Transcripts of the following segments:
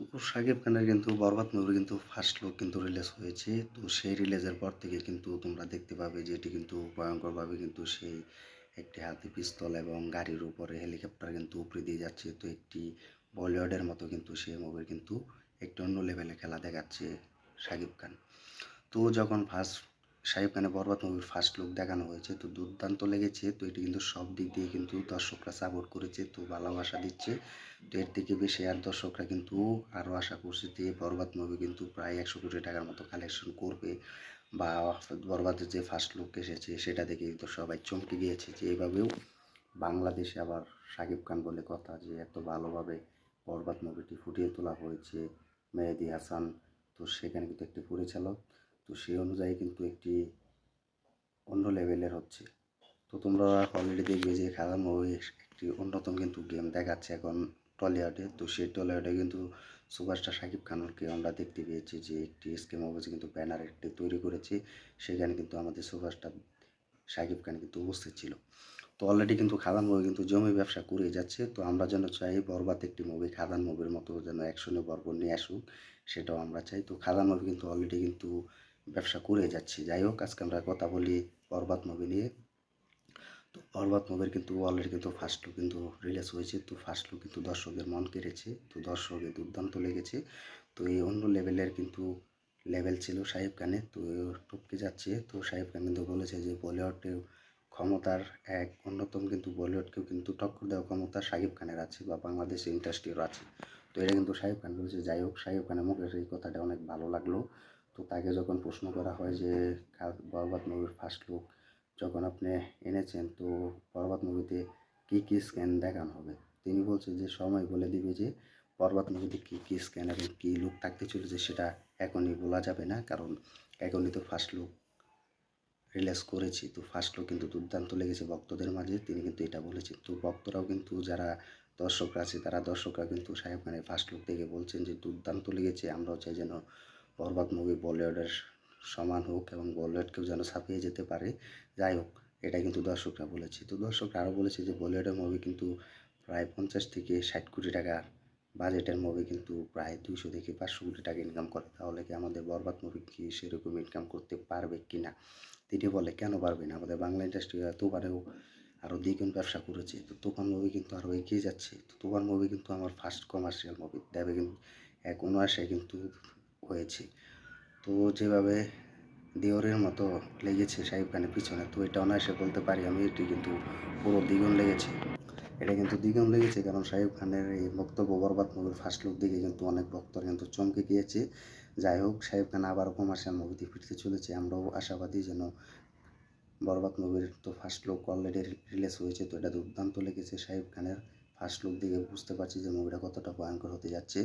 তো সাকিব খানের কিন্তু বরবাদ মুভি কিন্তু ফার্স্ট লুক কিন্তু রিলিজ হয়েছে। তো সেই রিলিজের পর থেকে কিন্তু তোমরা দেখতে পাবে যে এটি কিন্তু ভয়ঙ্করভাবে কিন্তু সেই একটি হাতি পিস্তল এবং গাড়ির উপরে হেলিকপ্টার কিন্তু উপরে দিয়ে যাচ্ছে। তো একটি বলিউডের মতো কিন্তু সেই মুভির কিন্তু একটি অন্য লেভেলে খেলা দেখাচ্ছে সাকিব খান। তো যখন ফার্স্ট শাকিব খানের বরবাদ মুভির ফার্স্ট লুক দেখানো হয়েছে। তো দুর্দান্ত লেগেছে। তো এটি কিন্তু সব দিক দিয়ে কিন্তু দর্শকরা সাপোর্ট করেছে, তো ভালোবাসা দিচ্ছে। তো এর থেকে বেশি আর দর্শকরা কিন্তু আরও আশা করছে যে বরবাদ মুভি কিন্তু প্রায় একশো কোটি টাকার মতো কালেকশন করবে বা বরবাদের যে ফার্স্ট লুক এসেছে, সেটা দেখে কিন্তু সবাই চমকে গিয়েছে যে এভাবেও বাংলাদেশে আবার শাকিব খান বলে কথা যে এত ভালোভাবে বরবাদ মুভিটি ফুটিয়ে তোলা হয়েছে। মেহেদি হাসান, তো সেখানে কিন্তু একটি পরিচালক। তো সেই অনুযায়ী কিন্তু একটি অন্য লেভেলের হচ্ছে। তো তোমরা অলরেডি দেখবে যে খেলা মুভি একটি অন্যতম কিন্তু গেম দেখাচ্ছে এখন টলিউডে তো সেই টলিউডে কিন্তু সুপারস্টার শাকিব খানকে আমরা দেখতে পেয়েছি যে একটি স্কেম অফিসে কিন্তু ব্যানার একটি তৈরি করেছে। সেখানে কিন্তু আমাদের সুপারস্টার শাকিব খান কিন্তু উপস্থিত ছিল। তো অলরেডি কিন্তু খাদান মুভি কিন্তু জমি ব্যবসা করে যাচ্ছে। তো আমরা যেন চাই বরবাদ একটি মুভি খাদান মুভির মতো যেন একশনে বরবর নিয়ে আসুক, সেটাও আমরা চাই। তো খাদান মুভি কিন্তু অলরেডি কিন্তু ব্যবসা করে যাচ্ছে। যাই হোক, আজকে আমরা কথা বলি বরবাদ মুভি নিয়ে। তো বরবাদ মুভির কিন্তু অলরেডি কিন্তু ফার্স্ট লুক কিন্তু রিলিজ হয়েছে। তো ফার্স্ট লুক কিন্তু দর্শকের মন কেড়েছে। তো দর্শকের দুর্দান্ত লেগেছে। তো এই অন্য লেভেলের কিন্তু লেভেল ছিল সাহেব খানে তো টপকে যাচ্ছে। তো সাহেব খান কিন্তু বলেছে যে বলিউডেও ক্ষমতার এক অন্যতম কিন্তু বলিউডকেও কিন্তু টক্কর দেওয়া ক্ষমতা সাকিব খানের আছে বা বাংলাদেশ ইন্ডাস্ট্রিরও আছে। তো এটা কিন্তু সাহেব খান বলেছে। যাই হোক সাহেব খানের মুখে এই কথাটা অনেক ভালো লাগল। তো তাকে যখন প্রশ্ন করা হয় যে বরবাদ মুভির ফার্স্ট লুক যখন আপনি এনেছেন, তো বরবাদ মুভিতে কী কী স্ক্যান দেখানো হবে? তিনি বলছেন যে, সময় বলে দিবে যে, বরবাদ মুভিতে কী কী স্ক্যান এবং কী লুক থাকতে চলেছে সেটা এখনই বলা যাবে না, কারণ এখনই তো ফার্স্ট লুক রিলিজ করেছি। তো ফার্স্ট লুক কিন্তু দুর্দান্ত লেগেছে ভক্তদের মাঝে, তিনি কিন্তু এটা বলেছেন। তো ভক্তরাও কিন্তু, যারা দর্শকরা আছে, তারা দর্শকরা কিন্তু সাহেব খানের ফার্স্ট লুক দেখে বলছেন যে, দুর্দান্ত লেগেছে, আমরাও চাই যেন বরবাদ মুভি বলিউডের সমান হোক এবং বলিউডকেও যেন ছাপিয়ে যেতে পারে, যাই হোক এটা কিন্তু দর্শকরা বলেছে। তো দর্শকরা আরও বলেছে যে বলিউডের মুভি কিন্তু প্রায় পঞ্চাশ থেকে ষাট কোটি টাকা বাজেটের মুভি কিন্তু প্রায় দুশো থেকে পাঁচশো কোটি টাকা ইনকাম করে। তাহলে কি আমাদের বরবাদ মুভি কি সেরকম ইনকাম করতে পারবে কি না? তিনি বলে, কেন পারবে না? আমাদের বাংলা ইন্ডাস্ট্রি এতবারেও আরও দ্বিগুণ ব্যবসা করেছে। তো তুফান মুভি কিন্তু আরও এগিয়ে যাচ্ছে। তো তুফান মুভি কিন্তু আমার ফার্স্ট কমার্শিয়াল মুভি দেবে কিন্তু এক উনআশে কিন্তু হয়েছে। তো যেভাবে দেওরের মতো লেগেছে শাহিব খানের পিছনে, তো এটা অনায়াসে বলতে পারি আমি, এটি কিন্তু পুরো দ্বিগুণ লেগেছে। এটা কিন্তু দ্বিগুণ লেগেছে কারণ শাহিব খানের এই বক্তব্য বরবাদ মুভির ফার্স্ট লুক দেখে কিন্তু অনেক ভক্তরা কিন্তু চমকে গিয়েছে। যাই হোক শাহিব খান আবারও কমার্শিয়াল মুভিতে ফিরতে চলেছে। আমরাও আশাবাদী যেন বরবাদ মুভির তো ফার্স্ট লুক অলরেডি রিলিজ হয়েছে, তো এটা দুর্দান্ত লেগেছে শাহিব খানের ফার্স্ট লুক দেখে বুঝতে পারছি যে মুভিটা কতটা ভয়ঙ্কর হতে যাচ্ছে।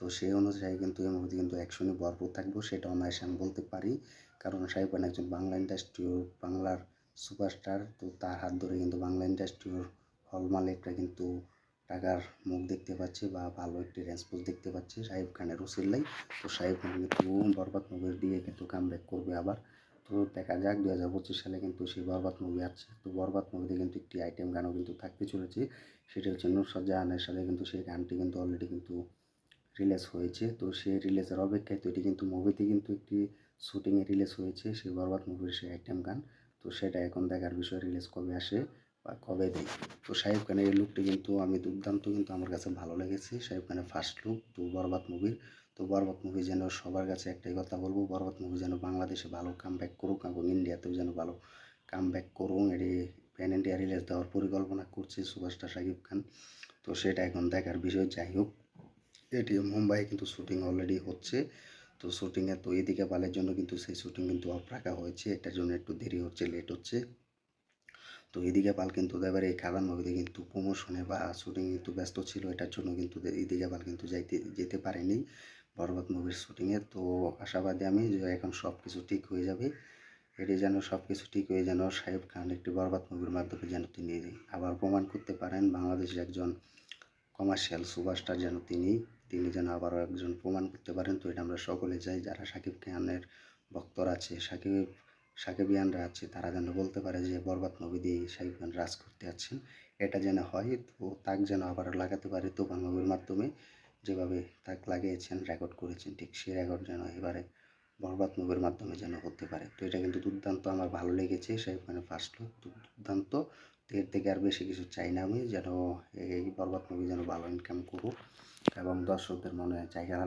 তো সেই অনুযায়ী কিন্তু এই মুভিতে কিন্তু অ্যাকশনে ভরপুর থাকব, সেটা অনায়াসে আমি বলতে পারি। কারণ সাহেব খান একজন বাংলা ইন্ডাস্ট্রির বাংলার সুপারস্টার তো তার হাত ধরে কিন্তু বাংলা ইন্ডাস্ট্রির হল মালিকরা কিন্তু টাকার মুখ দেখতে পাচ্ছে বা ভালো একটি রেসপন্স দেখতে পাচ্ছে সাহেব খানের উসিল্লাই তো সাহেব খান কিন্তু বরবাদ মুভির দিয়ে কিন্তু কামব্যাক করবে আবার। তো দেখা যাক দু হাজার পঁচিশ সালে কিন্তু সেই বরবাদ মুভি আছে তো বরবাদ মুভিতে কিন্তু একটি আইটেম গানও কিন্তু থাকতে চলেছে। সেটা হচ্ছে নুসরাত জাহানের সাথে কিন্তু সেই গানটি কিন্তু অলরেডি কিন্তু রিলিজ হয়েছে। তো সেই রিলিজের অপেক্ষায় তো এটি কিন্তু মুভিতে কিন্তু একটি শুটিংয়ে রিলিজ হয়েছে, সেই বরবাদ মুভির সেই আইটেম গান। তো সেটা এখন দেখার বিষয় রিলিজ কবে আসে বা কবে দেয়। তো শাহিব খানের এই লুকটি কিন্তু আমি দুর্দান্ত, কিন্তু আমার কাছে ভালো লেগেছে। শাহিব খানের ফার্স্ট লুক তো বরবাদ মুভির তো বরবাদ মুভি যেন সবার কাছে একটাই কথা বলব, বরবাদ মুভি যেন বাংলাদেশে ভালো কাম ব্যাক করুক এবং ইন্ডিয়াতেও যেন ভালো কাম ব্যাক করুন এটি প্যান ইন্ডিয়া রিলিজ দেওয়ার পরিকল্পনা করছে সুভাষটা শাকিব খান। তো সেটা এখন দেখার বিষয়, যাই হোক। এটি মুম্বাইয়ে কিন্তু শুটিং অলরেডি হচ্ছে। তো শুটিংয়ে তো এদিকে পালের জন্য কিন্তু সেই শুটিং কিন্তু অফ রাখা হয়েছে। এটার জন্য একটু দেরি হচ্ছে লেট হচ্ছে। তো এদিকে পাল কিন্তু এবার এই খাদান মুভিতে কিন্তু প্রমোশনে বা শুটিং কিন্তু ব্যস্ত ছিল। এটার জন্য কিন্তু এদিকে পাল কিন্তু যাইতে, যেতে পারেনি বরবাদ মুভির শুটিংয়ে তো আশাবাদী আমি যে এখন সব কিছু ঠিক হয়ে যাবে। এটি যেন সব কিছু ঠিক হয়ে যেন সাহেব খান একটি বরবাদ মুভির মাধ্যমে যেন তিনি আবার প্রমাণ করতে পারেন। বাংলাদেশের একজন কমার্শিয়াল সুপারস্টার যেন তিনি তিনি যেন আবারও একজন প্রমাণ করতে পারেন। তো এটা আমরা সকলে চাই, যারা সাকিব খানের ভক্তরা আছে, সাকিব সাকিবিয়ানরা আছে, তারা যেন বলতে পারে যে বরবাদ মুভি দিয়ে সাকিব খান রাজ করতে যাচ্ছেন। এটা যেন হয়, তো তাক যেন আবারও লাগাতে পারে তুফান মুভির মাধ্যমে। যেভাবে তাক লাগিয়েছেন রেকর্ড করেছেন, ঠিক সেই রেকর্ড যেন এবারে বরবাদ মুভির মাধ্যমে যেন হতে পারে। তো এটা কিন্তু দুর্দান্ত, আমার ভালো লেগেছে শাকিব খানের ফার্স্ট লুক দুর্দান্ত। এর থেকে আর বেশি কিছু চাই না আমি, যেন এই বরবাদ মুভি যেন ভালো ইনকাম করুক এবং দর্শকদের মনে জায়গা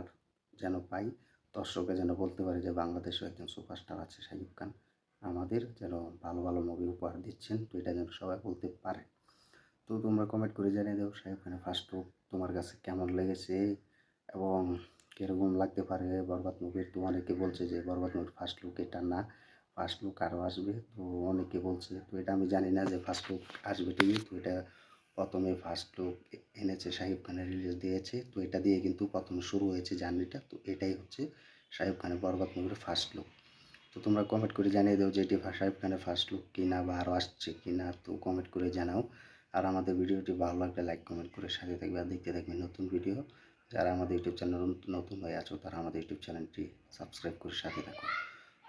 যেন পাই। দর্শকরা যেন বলতে পারে যে বাংলাদেশেও একজন সুপারস্টার আছে শাকিব খান। আমাদের যেন ভালো ভালো মুভি উপহার দিচ্ছেন, তো এটা যেন সবাই বলতে পারে। তো তোমরা কমেন্ট করে জানিয়ে দাও শাকিব খানের ফার্স্ট লুক তোমার কাছে কেমন লেগেছে এবং কীরকম লাগতে পারে বরবাদ মুভির তো অনেকে বলছে যে বরবাদ মুভির ফার্স্ট লুক এটা না। ফার্স্ট লুক আরও আসবে। তো অনেকে বলছে, তো এটা আমি জানি না যে ফার্স্ট লুক আসবে ঠিকই তো এটা প্রথমে ফার্স্ট লুক এনেছে শাহিব খানের রিলিজ দিয়েছে। তো এটা দিয়ে কিন্তু প্রথমে শুরু হয়েছে জার্নিটা। তো এটাই হচ্ছে শাহিব খানের বরবাদ মুভির ফার্স্ট লুক তো তোমরা কমেন্ট করে জানিয়ে দাও যে এটি শাহিব খানের ফার্স্ট লুক কিনা বা আরও আসছে কিনা তো কমেন্ট করে জানাও। আর আমাদের ভিডিওটি ভালো লাগলে লাইক কমেন্ট করে সাথে থাকবে আর দেখতে থাকবে নতুন ভিডিও যারা আমাদের ইউটিউব চ্যানেল নতুন হয়ে আছো, তারা আমাদের ইউটিউব চ্যানেলটি সাবস্ক্রাইব করে সাথে থাকো।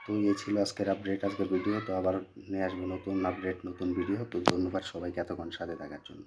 তো এই ছিল আজকের আপডেট আজকের ভিডিও তো আবার নিয়ে আসব নতুন আপডেট নতুন ভিডিও তো ধন্যবাদ সবাইকে এতক্ষণ সাথে থাকার জন্য।